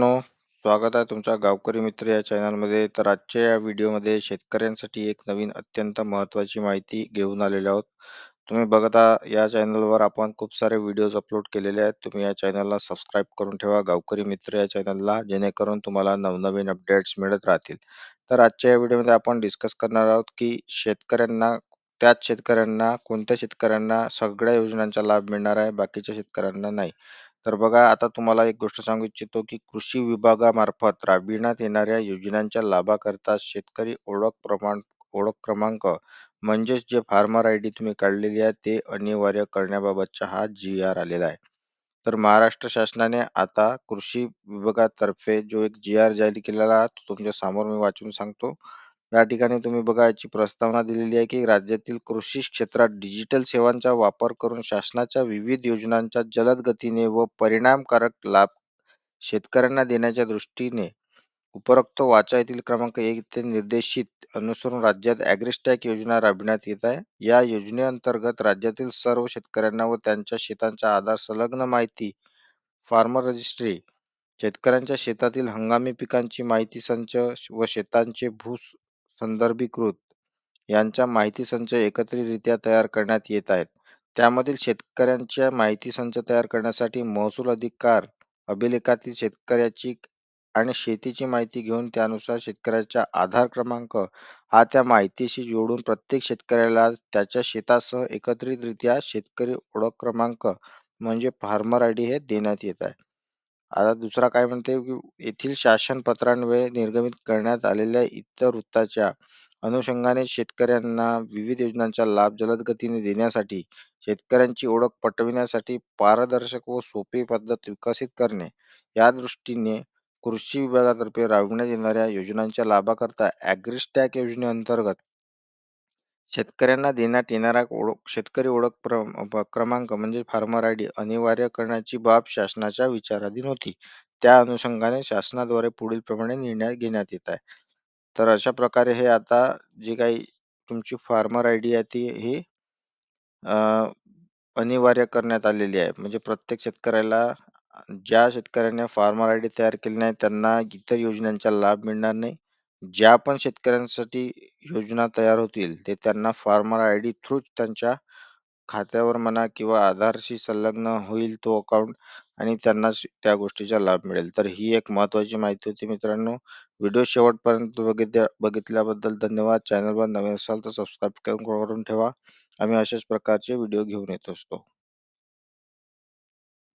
मित्रांनो स्वागत आहे तुमच्या गावकरी मित्र या चॅनलमध्ये तर आजच्या या व्हिडिओमध्ये शेतकऱ्यांसाठी एक नवीन अत्यंत महत्त्वाची माहिती घेऊन आलेलो आहोत. तुम्ही बघता या चॅनलवर आपण खूप सारे व्हिडिओज अपलोड केलेले आहेत. तुम्ही या चॅनलला सबस्क्राईब करून ठेवा गावकरी मित्र या चॅनलला जेणेकरून तुम्हाला नवनवीन अपडेट्स मिळत राहतील. तर आजच्या या व्हिडिओमध्ये आपण डिस्कस करणार आहोत की शेतकऱ्यांना त्याच शेतकऱ्यांना कोणत्या शेतकऱ्यांना सगळ्या योजनांचा लाभ मिळणार आहे बाकीच्या शेतकऱ्यांना नाही. तर बघा आता तुम्हाला एक गोष्ट सांगू इच्छितो की कृषी विभागामार्फत राबविण्यात येणाऱ्या योजनांच्या लाभाकरता शेतकरी ओळख प्रमाण ओळख क्रमांक म्हणजेच जे फार्मर आय डी तुम्ही काढलेली आहे ते अनिवार्य करण्याबाबतचा हा जी आर आलेला आहे. तर महाराष्ट्र शासनाने आता कृषी विभागातर्फे जो एक जी आर जारी केलेला आहे तो तुमच्यासमोर मी वाचून सांगतो. या ठिकाणी तुम्ही बघा याची प्रस्तावना दिलेली आहे की राज्यातील कृषी क्षेत्रात डिजिटल सेवांचा वापर करून शासनाच्या विविध योजनांचा जलद गतीने व परिणामकारक लाभ शेतकऱ्यांना देण्याच्या दृष्टीने उपरोक्त वाचा येथील क्रमांक एक ते निर्देशित अनुसरून राज्यात ॲग्रिस्टॅक योजना राबविण्यात येत आहे. या योजनेअंतर्गत राज्यातील सर्व शेतकऱ्यांना व त्यांच्या शेतांचा आधार संलग्न माहिती फार्मर रजिस्ट्री शेतकऱ्यांच्या शेतातील हंगामी पिकांची माहिती संच व शेतांचे भू संदर्भीकृत. यांचा माहिती संच एकत्रितरित्या तयार करण्यात येत आहेत. त्यामधील शेतकऱ्यांच्या माहिती संच तयार करण्यासाठी महसूल अधिकार अभिलेखातील शेतकऱ्याची आणि शेतीची माहिती घेऊन त्यानुसार शेतकऱ्याचा आधार क्रमांक हा त्या माहितीशी जोडून प्रत्येक शेतकऱ्याला त्याच्या शेतासह एकत्रितरित्या शेतकरी ओळख क्रमांक म्हणजे फार्मर आय डी हे देण्यात येत आहे. आता दुसरा काय म्हणते की येथील शासन पत्रान्वये निर्गमित करण्यात आलेल्या इतर वृत्ताच्या अनुषंगाने शेतकऱ्यांना विविध योजनांचा लाभ जलद गतीने देण्यासाठी शेतकऱ्यांची ओळख पटविण्यासाठी पारदर्शक व सोपी पद्धत विकसित करणे या दृष्टीने कृषी विभागातर्फे राबविण्यात येणाऱ्या योजनांच्या लाभाकरता ॲग्रीस्टॅक योजनेअंतर्गत शेतकऱ्यांना देण्यात येणारा ओळख शेतकरी ओळख क्रमांक म्हणजे फार्मर आय डी अनिवार्य करण्याची बाब शासनाच्या विचाराधीन होती. त्या अनुषंगाने शासनाद्वारे पुढील प्रमाणे निर्णय घेण्यात येत आहे. तर अशा प्रकारे हे आता जी काही तुमची फार्मर आय डी आहे ती ही अनिवार्य करण्यात आलेली आहे. म्हणजे प्रत्येक शेतकऱ्याला ज्या शेतकऱ्याने फार्मर आय डी तयार केली नाही त्यांना इतर योजनांचा लाभ मिळणार नाही. ज्या पण शेतकऱ्यांसाठी योजना तयार होतील ते त्यांना फार्मर आय डी थ्रू त्यांच्या खात्यावर म्हणा किंवा आधारशी संलग्न होईल तो अकाउंट आणि त्यांना त्या गोष्टीचा लाभ मिळेल. तर ही एक महत्वाची माहिती होती मित्रांनो. व्हिडिओ शेवटपर्यंत बघितल्या बघितल्याबद्दल धन्यवाद. चॅनलवर नवीन असाल तर सबस्क्राईब करून ठेवा. आम्ही अशाच प्रकारचे व्हिडिओ घेऊन येत असतो.